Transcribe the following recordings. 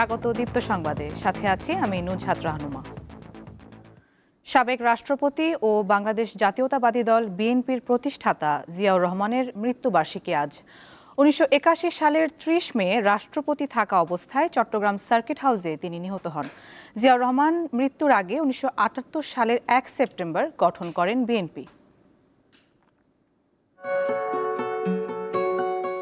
স্বাগত দীপ্ত সংবাদে। সাথে আছি আমি নুজহাত রাহনুমা। সাবেক রাষ্ট্রপতি ও বাংলাদেশ জাতীয়তাবাদী দল বিএনপির প্রতিষ্ঠাতা জিয়াউর রহমানের মৃত্যুবার্ষিকী আজ। উনিশশো একাশি সালের ত্রিশ মে রাষ্ট্রপতি থাকা অবস্থায় চট্টগ্রাম সার্কিট হাউসে তিনি নিহত হন। জিয়াউর রহমান মৃত্যুর আগে উনিশশো আটাত্তর সালের এক সেপ্টেম্বর গঠন করেন বিএনপি।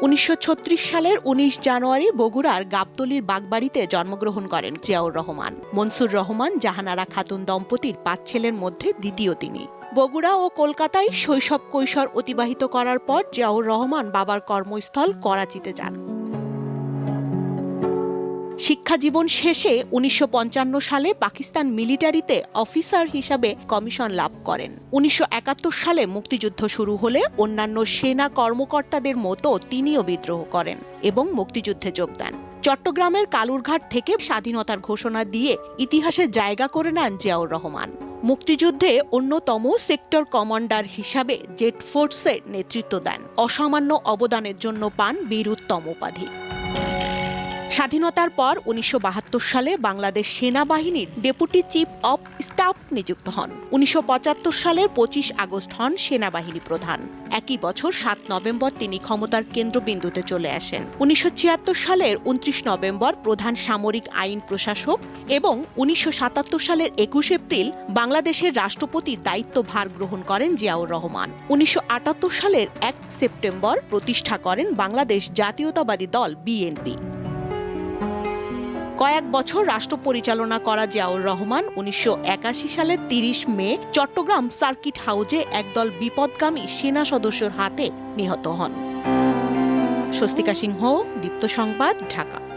উনিশশো ছত্রিশ সালের ১৯ জানুয়ারি বগুড়ার গাবতলির বাগবাড়িতে জন্মগ্রহণ করেন জিয়াউর রহমান। মনসুর রহমান জাহানারা খাতুন দম্পতির পাঁচ ছেলের মধ্যে দ্বিতীয় তিনি। বগুড়া ও কলকাতায় শৈশব কৈশোর অতিবাহিত করার পর জিয়াউর রহমান বাবার কর্মস্থল করাচিতে যান। শিক্ষা জীবন শেষে উনিশশো পঞ্চান্ন সালে পাকিস্তান মিলিটারিতে অফিসার হিসাবে কমিশন লাভ করেন। উনিশশো একাত্তর সালে মুক্তিযুদ্ধ শুরু হলে অন্যান্য সেনা কর্মকর্তাদের মতো তিনিও বিদ্রোহ করেন এবং মুক্তিযুদ্ধে যোগ দেন। চট্টগ্রামের কালুরঘাট থেকে স্বাধীনতার ঘোষণা দিয়ে ইতিহাসে জায়গা করে নেন জিয়াউর রহমান। মুক্তিযুদ্ধে অন্যতম সেক্টর কমান্ডার হিসাবে জেট ফোর্সের নেতৃত্ব দেন। অসামান্য অবদানের জন্য পান বীর উত্তম উপাধি। স্বাধীনতার পর উনিশশো বাহাত্তর সালে বাংলাদেশ সেনাবাহিনীর ডেপুটি চিফ অব স্টাফ নিযুক্ত হন। উনিশশো পঁচাত্তর সালের পঁচিশ আগস্ট হন সেনাবাহিনী প্রধান। একই বছর সাত নভেম্বর তিনি ক্ষমতার কেন্দ্রবিন্দুতে চলে আসেন। উনিশশো ছিয়াত্তর সালের উনত্রিশ নভেম্বর প্রধান সামরিক আইন প্রশাসক এবং উনিশশো সাতাত্তর সালের একুশ এপ্রিল বাংলাদেশের রাষ্ট্রপতির দায়িত্বভার গ্রহণ করেন জিয়াউর রহমান। উনিশশো আটাত্তর সালের এক সেপ্টেম্বর প্রতিষ্ঠা করেন বাংলাদেশ জাতীয়তাবাদী দল বিএনপি। কয়েক বছর রাষ্ট্র পরিচালনা করা জিয়াউর রহমান উনিশশো একাশি সালের তিরিশ মে চট্টগ্রাম সার্কিট হাউজে একদল বিপদগামী সেনা সদস্যর হাতে নিহত হন। স্বস্তিকা সিংহ, দীপ্ত সংবাদ, ঢাকা।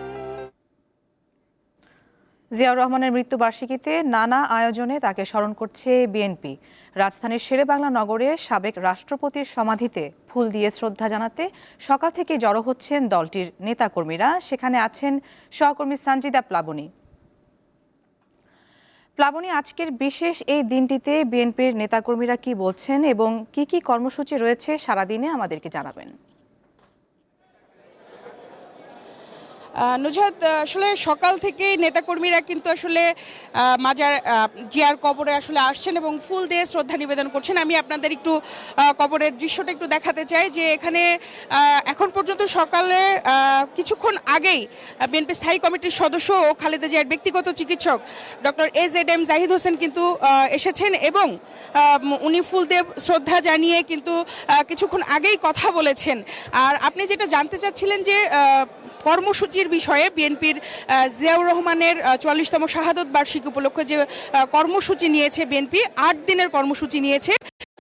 জিয়াউর রহমানের মৃত্যুবার্ষিকীতে নানা আয়োজনে তাকে স্মরণ করছে বিএনপি। রাজধানীর শেরেবাংলা নগরে সাবেক রাষ্ট্রপতির সমাধিতে ফুল দিয়ে শ্রদ্ধা জানাতে সকাল থেকে জড়ো হচ্ছেন দলটির নেতাকর্মীরা। সেখানে আছেন সহকর্মী সঞ্জিদা প্লাবনী। প্লাবনী, আজকের বিশেষ এই দিনটিতে বিএনপির নেতাকর্মীরা কি বলছেন এবং কি কি কর্মসূচি রয়েছে সারাদিনে আমাদেরকে জানাবেন। নুজহাত আসলে সকাল থেকেই নেতাকর্মীরা কিন্তু আসলে মাজার জিয়ার কবরে আসলে আসছেন এবং ফুল দিয়ে শ্রদ্ধা নিবেদন করছেন। আমি আপনাদের একটু কবরের দৃশ্যটা একটু দেখাতে চাই যে এখানে এখন পর্যন্ত সকালে কিছুক্ষণ আগেই বিএনপি স্থায়ী কমিটির সদস্য ও খালেদা জিয়ার ব্যক্তিগত চিকিৎসক doctor A Z M Zahid Hossain কিন্তু এসেছেন এবং উনি ফুল শ্রদ্ধা জানিয়ে কিন্তু কিছুক্ষণ আগেই কথা বলেছেন। আর আপনি যেটা জানতে চাচ্ছিলেন যে কর্মসূচির বিষয়ে বিএনপির জিয়াউর রহমানের চুয়াল্লিশতম শাহাদত বার্ষিকী উপলক্ষে যে কর্মসূচি নিয়েছে বিএনপি, আট দিনের কর্মসূচি নিয়েছে।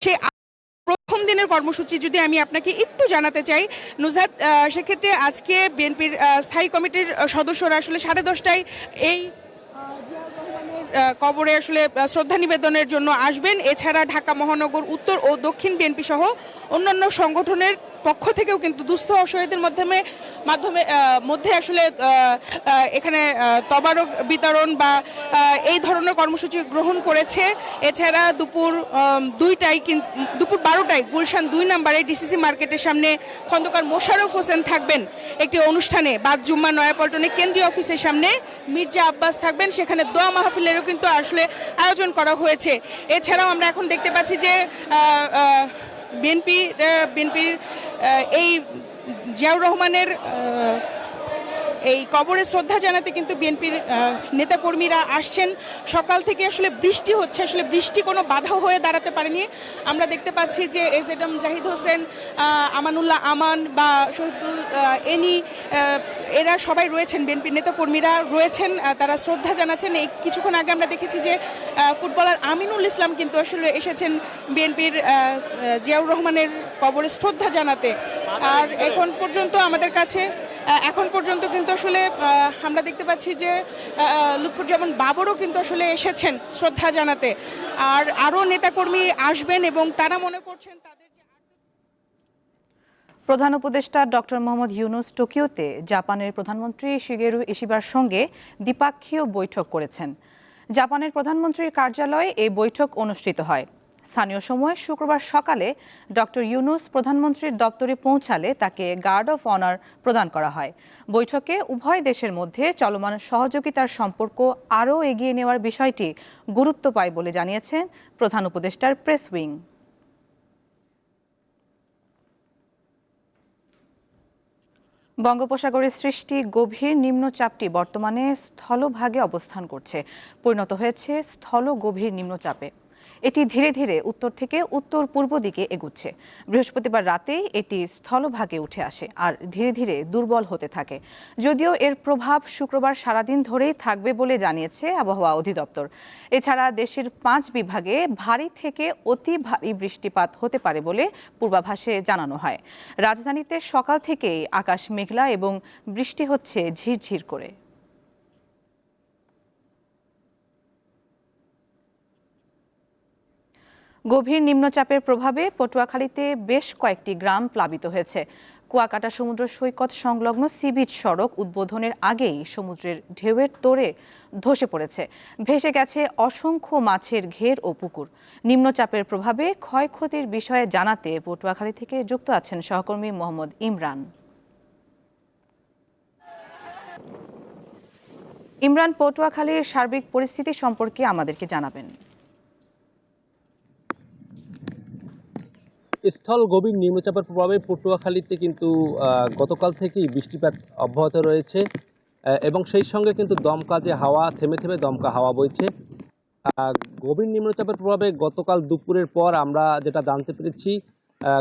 সেই প্রথম দিনের কর্মসূচি যদি আমি আপনাকে একটু জানাতে চাই নুজাত সেক্ষেত্রে আজকে বিএনপির স্থায়ী কমিটির সদস্যরা আসলে সাড়ে দশটায় এই কবরে আসলে শ্রদ্ধা নিবেদনের জন্য আসবেন। এছাড়া ঢাকা মহানগর উত্তর ও দক্ষিণ বিএনপি সহ অন্যান্য সংগঠনের পক্ষ থেকেও কিন্তু দুস্থ অসহায়দের মাধ্যমে মাধ্যমে মধ্যে আসলে এখানে তবারক বিতরণ বা এই ধরনের কর্মসূচি গ্রহণ করেছে। এছাড়া দুপুর দুইটায় দুপুর বারোটায় গুলশান দুই নম্বরে ডিসিসি মার্কেটের সামনে খন্দকার মোশাররফ হোসেন থাকবেন। একটি অনুষ্ঠানে বাদ জুম্মা নয়াপল্টনে কেন্দ্রীয় অফিসের সামনে মির্জা আব্বাস থাকবেন। সেখানে দোয়া মাহফিলেরও কিন্তু আসলে আয়োজন করা হয়েছে। এছাড়াও আমরা এখন দেখতে পাচ্ছি যে বিএনপি বিএনপির এই জিয়াউর রহমানের এই কবরে শ্রদ্ধা জানাতে কিন্তু বিএনপির নেতাকর্মীরা আসছেন। সকাল থেকে আসলে বৃষ্টি হচ্ছে আসলে বৃষ্টি কোনো বাধা হয়ে দাঁড়াতে পারেনি। আমরা দেখতে পাচ্ছি যে এস এডম জাহিদ হোসেন আমানুল্লাহ আমান বা শহীদুল এনি এরা সবাই রয়েছেন বিএনপির নেতাকর্মীরা রয়েছেন তারা শ্রদ্ধা জানাচ্ছেন। এই কিছুক্ষণ আগে আমরা দেখেছি যে ফুটবলার আমিনুল ইসলাম কিন্তু আসলে এসেছেন বিএনপির জিয়াউর রহমানের কবরে শ্রদ্ধা জানাতে। আর এখন পর্যন্ত আমাদের কাছে এখন পর্যন্ত কিন্তু আসলে আমরা দেখতে পাচ্ছি যে লুৎফুজ্জামান বাবরও কিন্তু আসলে এসেছেন শ্রদ্ধা জানাতে। আর আরও নেতাকর্মী আসবেন এবং তারা মনে করছেন তাদের প্রধান উপদেষ্টা ডক্টর মোহাম্মদ ইউনুস টোকিওতে জাপানের প্রধানমন্ত্রী শিগেরু ইশিবার সঙ্গে দ্বিপাক্ষীয় বৈঠক করেছেন। জাপানের প্রধানমন্ত্রীর কার্যালয়ে এই বৈঠক অনুষ্ঠিত হয়। স্থানীয় সময় শুক্রবার সকালে ডক্টর ইউনুস প্রধানমন্ত্রীর দপ্তরে পৌঁছালে তাকে গার্ড অফ অনার প্রদান করা হয়। বৈঠকে উভয় দেশের মধ্যে চলমান সহযোগিতার সম্পর্ক আরও এগিয়ে নেওয়ার বিষয়টি গুরুত্ব পায় বলে জানিয়েছেন প্রধান উপদেষ্টার প্রেস উইং। বঙ্গোপসাগরের সৃষ্টি গভীর নিম্নচাপটি বর্তমানে স্থলভাগে অবস্থান করছে। পরিণত হয়েছে স্থল গভীর নিম্নচাপে। এটি ধীরে ধীরে উত্তর থেকে উত্তর পূর্ব দিকে এগুচ্ছে। বৃহস্পতিবার রাতেই এটি স্থলভাগে উঠে আসে আর ধীরে ধীরে দুর্বল হতে থাকে। যদিও এর প্রভাব শুক্রবার সারাদিন ধরেই থাকবে বলে জানিয়েছে আবহাওয়া অধিদপ্তর। এছাড়া দেশের পাঁচ বিভাগে ভারী থেকে অতি ভারী বৃষ্টিপাত হতে পারে বলে পূর্বাভাসে জানানো হয়। রাজধানীতে সকাল থেকেই আকাশ মেঘলা এবং বৃষ্টি হচ্ছে ঝিরঝির করে। গভীর নিম্নচাপের প্রভাবে পটুয়াখালীতে বেশ কয়েকটি গ্রাম প্লাবিত হয়েছে। কুয়াকাটা সমুদ্র সৈকত সংলগ্ন সি বিচ সড়ক উদ্বোধনের আগেই সমুদ্রের ঢেউয়ের তোড়ে ধসে পড়েছে। ভেসে গেছে অসংখ্য মাছের ঘের ও পুকুর। নিম্নচাপের প্রভাবে ক্ষয়ক্ষতির বিষয়ে জানাতে পটুয়াখালী থেকে যুক্ত আছেন সহকর্মী মোহাম্মদ ইমরান। ইমরান, পটুয়াখালীর সার্বিক পরিস্থিতি সম্পর্কে আমাদেরকে জানাবেন। স্থল গভীর নিম্নচাপের প্রভাবে পটুয়াখালীতে কিন্তু গতকাল থেকেই বৃষ্টিপাত অব্যাহত রয়েছে এবং সেই সঙ্গে কিন্তু দমকা যে হাওয়া, থেমে থেমে দমকা হাওয়া বইছে। গভীর নিম্নচাপের প্রভাবে গতকাল দুপুরের পর আমরা যেটা জানতে পেরেছি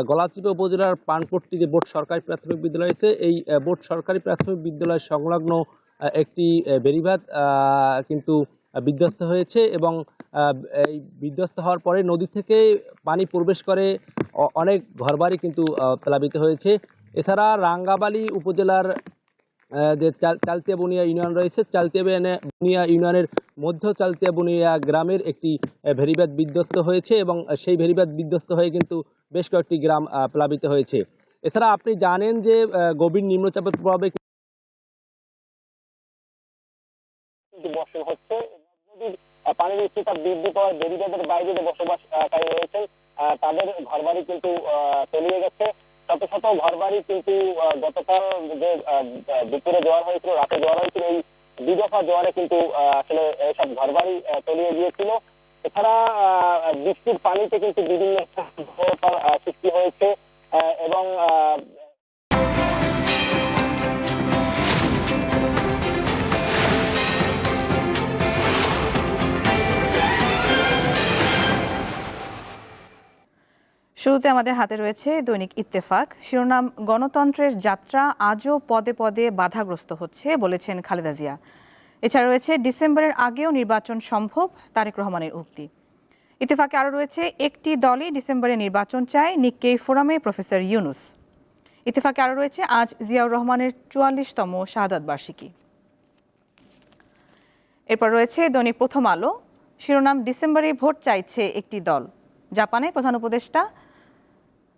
গলাচিপা উপজেলার পানপট্টি যে বোর্ড সরকারি প্রাথমিক বিদ্যালয় আছে এই বোর্ড সরকারি প্রাথমিক বিদ্যালয় সংলগ্ন একটি বেড়িবাঁধ কিন্তু বিধ্বস্ত হয়েছে এবং এই বিধ্বস্ত হওয়ার পরে নদী থেকে পানি প্রবেশ করে অনেক ঘরবাড়ি কিন্তু প্লাবিত হয়েছে। এছাড়া রাঙ্গাবালি উপজেলার যে চাল- চালতিয়া বুনিয়া ইউনিয়ন রয়েছে, চালতিয়া বুনিয়া- ইউনিয়নের মধ্য চালতিয়া বুনিয়া গ্রামের একটি ভেরিবাদ বিধ্বস্ত হয়েছে এবং সেই ভেরিবাদ বিধ্বস্ত হয়ে কিন্তু বেশ কয়েকটি গ্রাম প্লাবিত হয়েছে। এছাড়া আপনি জানেন যে গভীর নিম্নচাপের প্রভাবে পানির উচ্চতা বৃদ্ধি বাইরে বসবাসকারী রয়েছেন তাদের ঘরবাড়ি কিন্তু তলিয়ে গেছে। শত শত ঘরবাড়ি কিন্তু গতকাল যে দুপুরে জোয়ার হয়েছিল, রাতে জোয়ার হয়েছিল, এই দুই দফা জোয়ারে কিন্তু আসলে সব ঘরবাড়ি বাড়ি তলিয়ে গিয়েছিল। এছাড়া বৃষ্টির পানিতে কিন্তু বিভিন্ন সৃষ্টি হয়েছে এবং শুরুতে আমাদের হাতে রয়েছে দৈনিক ইত্তেফাক। শিরোনাম, গণতন্ত্রের যাত্রা আজও পদে পদে বাধাগ্রস্ত হচ্ছে বলেছেন খালেদা জিয়া। এছাড়া রয়েছে ডিসেম্বরের আগেও নির্বাচন সম্ভব, তারেক রহমানের উক্তি। ইত্তেফাকে আরও রয়েছে, একটি দলই ডিসেম্বরে নির্বাচন চায় নিক্কেই ফোরামে প্রফেসর ইউনুস। ইত্তেফাকে আরও রয়েছে, আজ জিয়াউর রহমানের চুয়াল্লিশতম শাহাদাত বার্ষিকী। এরপর রয়েছে দৈনিক প্রথম আলো। শিরোনাম, ডিসেম্বরে ভোট চাইছে একটি দল। জাপানে প্রধান উপদেষ্টা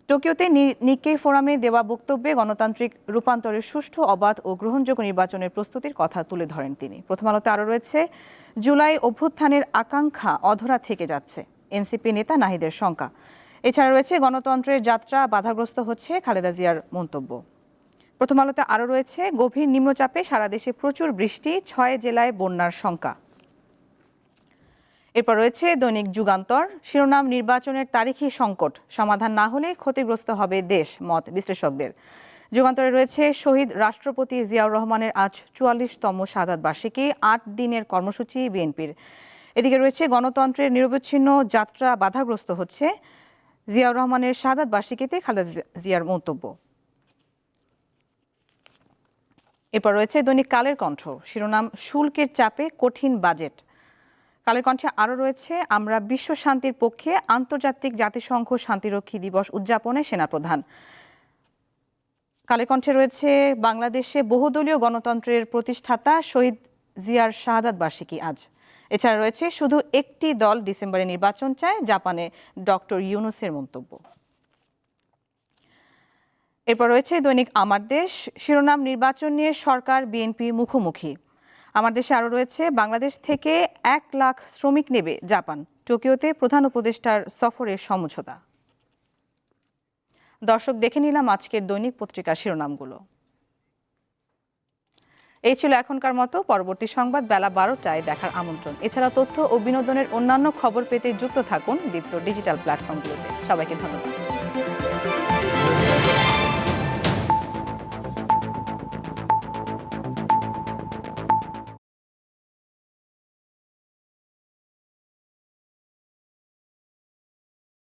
টোকিওতে নি- নিক্কেই ফোরামে দেওয়া বক্তব্যে গণতান্ত্রিক রূপান্তরের সুষ্ঠু, অবাধ ও গ্রহণযোগ্য নির্বাচনের প্রস্তুতির কথা তুলে ধরেন তিনি। প্রথম আলোতে আরও রয়েছে, জুলাই অভ্যুত্থানের আকাঙ্ক্ষা অধরা থেকে যাচ্ছে। এনসিপি নেতা নাহিদের শঙ্কা। এছাড়া রয়েছে, গণতন্ত্রের যাত্রা বাধাগ্রস্ত হচ্ছে খালেদা জিয়ার মন্তব্য। প্রথম আলোতে আরও রয়েছে, গভীর নিম্নচাপে সারা দেশে প্রচুর বৃষ্টি, ছয় জেলায় বন্যার শঙ্কা। এরপর রয়েছে দৈনিক যুগান্তর। শিরোনাম নির্বাচনের তারিখী সংকট। সমাধান না হলে ক্ষতিগ্রস্ত হবে দেশ, মত বিশ্লেষকদের। যুগান্তরে রয়েছে শহীদ রাষ্ট্রপতি জিয়াউর রহমানের আজ চুয়াল্লিশতম শাহাদ বার্ষিকী, আট দিনের কর্মসূচি বিএনপির। এদিকে রয়েছে গণতন্ত্রের নিরবচ্ছিন্ন যাত্রা বাধাগ্রস্ত হচ্ছে। জিয়াউর রহমানের শাহাদ বার্ষিকীতে খালেদা জিয়ার মন্তব্য। এরপর রয়েছে দৈনিক কালের কণ্ঠ। শিরোনাম, শুল্কের চাপে কঠিন বাজেট। কালের কণ্ঠে আরও রয়েছে, আমরা বিশ্ব শান্তির পক্ষে আন্তর্জাতিক জাতিসংঘ শান্তিরক্ষী দিবস উদযাপনে সেনাপ্রধান। কালের কণ্ঠে রয়েছে, বাংলাদেশে বহুদলীয় গণতন্ত্রের প্রতিষ্ঠাতা শহীদ জিয়ার শাহাদাত বার্ষিকী আজ। এছাড়া রয়েছে, শুধু একটি দল ডিসেম্বরে নির্বাচন চায়, জাপানে ডক্টর ইউনুসের মন্তব্য। এরপর রয়েছে, দৈনিক আমার দেশ, শিরোনাম নির্বাচন নিয়ে সরকার, বিএনপি মুখোমুখি। আমার দেশে আরও রয়েছে, বাংলাদেশ থেকে এক লাখ শ্রমিক নেবে জাপান। টোকিওতে প্রধান উপদেষ্টার সফরের সমঝোতা। দর্শক, দেখে নিলাম আজকের দৈনিক পত্রিকার শিরোনামগুলো। এই ছিল এখনকার মতো, পরবর্তী সংবাদ বেলা বারোটায় দেখার আমন্ত্রণ। এছাড়া তথ্য ও বিনোদনের অন্যান্য খবর পেতে যুক্ত থাকুন দীপ্ত ডিজিটাল প্ল্যাটফর্মগুলোতে। সবাইকে ধন্যবাদ।